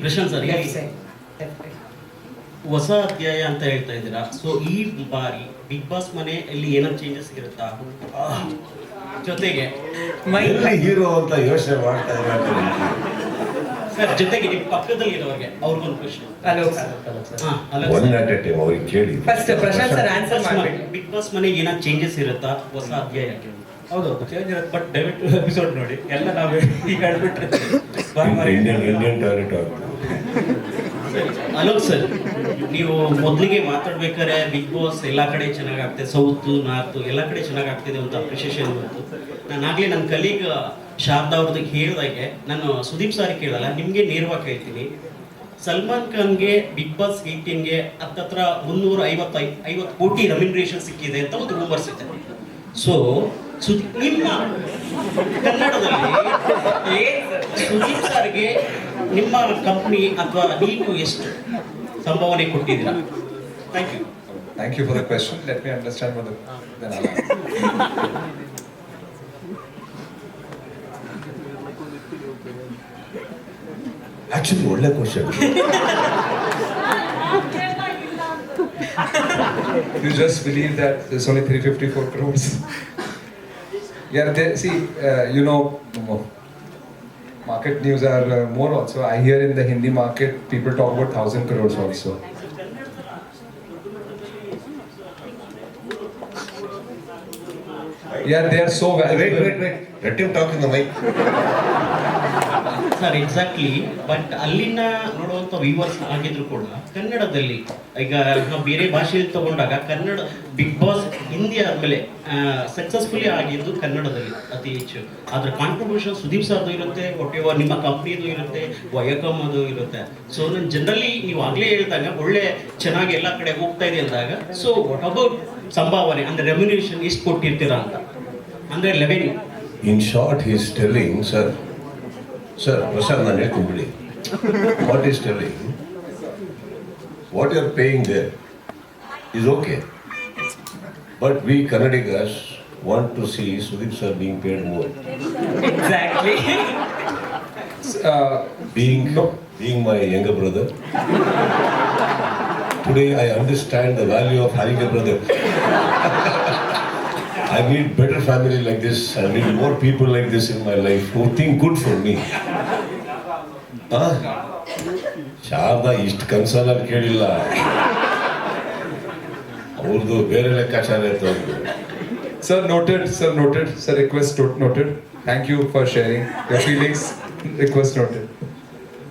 Prashant sir ಹೊಸ ಅಧ್ಯಾಯ ಅಂತ ಹೇಳ್ತಾ ಇದ್ದೀರಾ? ಸೊ ಈ ಬಾರಿ ಬಿಗ್ ಬಾಸ್ ಮನೆಯಲ್ಲಿ ಏನಾದ್ರು ಚೇಂಜಸ್ ಇರುತ್ತಾ? ಜೊತೆಗೆ ಮೈ ಹೀರೋ ಅಂತ ಯೋಚನೆ ಮಾಡ್ತಾ ಇದ್ದಾರೆ ಸರ್ ಜೊತೆಗೆ ನಿಮ್ಮ ಪಕ್ಕದಲ್ಲಿ ಇರೋರಿಗೆ ಅವ್ರಿಗೊಂದು ಪ್ರಶ್ನೆ. ಹಲೋ ಹಾ ಒನ್ ಅಟ್ ಟೈಮ್ ಅವ್ರಿಗೆ ಕೇಳಿ. ಫಸ್ಟ್ ಪ್ರಶಾಂತ್ ಸರ್ ಆನ್ಸರ್ ಮಾಡ್ಬಿಡಿ. ಬಿಗ್ ಬಾಸ್ ಮನೆಗೆ ಏನಾದ್ರು ಚೇಂಜಸ್ ಇರುತ್ತಾ? ಹೊಸ ಅಧ್ಯಾಯಕ್ಕೆ ಹೌದು ಚೇಂಜ್ ಇರುತ್ತೆ ಬಟ್ ದಯವಿಟ್ಟು ಎಪಿಸೋಡ್ ನೋಡಿ. ಎಲ್ಲ ನಾವು ಈಗ ಹೇಳ್ಬಿಟ್ರೆ ಬಾರಿ ಬಾರಿ Indian Indian toilet hello sir ನೀವು ಮೊದಲಿಗೆ ಮಾತಾಡ್ಬೇಕಾದ್ರೆ ಬಿಗ್ ಬಾಸ್ ಎಲ್ಲ ಕಡೆ ಚೆನ್ನಾಗಾಗ್ತದೆ. ಸೌತ್ ನಾರ್ತ್ ಎಲ್ಲ ಕಡೆ ಚೆನ್ನಾಗಾಗ್ತಿದೆ ಅಂತ ಅಪ್ರಿಷಿಯೇಷನ್ ಬಂತು. ನಾನು ಆಗಲೇ ನನ್ನ ಕಲೀಗ್ ಶಾರದಾ ಅವ್ರದ್ದು ಹೇಳಿದಾಗೆ ನಾನು ಸುದೀಪ್ ಸಾರಿ ಕೇಳಲ್ಲ, ನಿಮಗೆ ನೇರವಾಗಿ ಹೇಳ್ತೀನಿ. ಸಲ್ಮಾನ್ ಖಾನ್ಗೆ ಬಿಗ್ ಬಾಸ್ ಏಟೀನ್ಗೆ ಹತ್ತತ್ರ ಮುನ್ನೂರ ಐವತ್ತು ಐವತ್ತು ಕೋಟಿ ರೆಮ್ಯುನರೇಷನ್ ಸಿಕ್ಕಿದೆ ಅಂತ ಒಂದು ರೂಮರ್ಸ್ ಇದೆ. ಸೊ ನಿಮ್ಮ ಕನ್ನಡದಲ್ಲಿ ಸುದೀಪ್ ಸರ್ಗೆ ನಿಮ್ಮ ಕಂಪ್ನಿ ಅಥವಾ ನೀವು ಎಷ್ಟು ಸಂಭಾವನೆ ಕೊಟ್ಟಿದ್ದೀರಾ thank you thank you for the what the then I'll answer. Actually ಒಳ್ಳೆ question You just believe that there's only 354 crores. Yeah, they, see, uh, you know, market news are uh, more also. I hear in the Hindi market people talk about thousand crores also. Yeah, they are so valuable. Wait, wait, wait. Let him talk in the mic. Sir exactly but ಅಲ್ಲಿನ ನೋಡುವಂತ viewers ಆಗಿದ್ರು ಕೂಡ ಕನ್ನಡದಲ್ಲಿ, ಈಗ ನಾವು ಬೇರೆ ಭಾಷೆಯಲ್ಲಿ ತಗೊಂಡಾಗ ಕನ್ನಡ ಬಿಗ್ ಬಾಸ್ ಹಿಂದಿ ಆದ್ಮೇಲೆ ಸಕ್ಸಸ್ಫುಲಿ ಆಗಿದ್ದು ಕನ್ನಡದಲ್ಲಿ ಅತಿ ಹೆಚ್ಚು. ಅದ್ರ ಕಾಂಟ್ರಿಬ್ಯೂಷನ್ ಸುದೀಪ್ ಸರ್ದು ಇರುತ್ತೆ ಒಟ್ಟೆವ ನಿಮ್ಮ ಕಂಪ್ನಿದು ಇರುತ್ತೆ ವಯಕಮ್ ಅದು ಇರುತ್ತೆ. ಸೊ ನಾನು ಜನರಲಿ ನೀವು ಆಗ್ಲೇ ಹೇಳಿದಾಗ ಒಳ್ಳೆ ಚೆನ್ನಾಗಿ ಎಲ್ಲ ಕಡೆ ಹೋಗ್ತಾ ಇದೆ ಅಂದಾಗ ಸೊ ವಾಟ್ ಅಬೌಟ್ ಸಂಭಾವನೆ, ಅಂದ್ರೆ ರೆಮ್ಯುನೇಷನ್ ಎಷ್ಟು ಕೊಟ್ಟಿರ್ತೀರಾ ಅಂತ? ಅಂದ್ರೆ revenue in short is telling sir sir Prasad ನಾನು ಹೇಳ್ತೀನಿ ಬಿಡಿ what is telling what you are paying there is okay but we Kannadigas want to see Sudeep sir being paid more exactly Uh, being being my younger brother. Today I understand the value of having a brother. I need better family like this. I need more people like this in my life who think good for me. Sharada ಇಷ್ಟು ಕನ್ಸಲ್ಲಿ ಕೇಳಿಲ್ಲ ಅವ್ರದ್ದು ಬೇರೆ ಲೆಕ್ಕಾಚಾರ ಇತ್ತು ಅವ್ರದ್ದು noted. Sir, noted. Sir, request not- noted. Thank you for sharing your feelings. Request noted.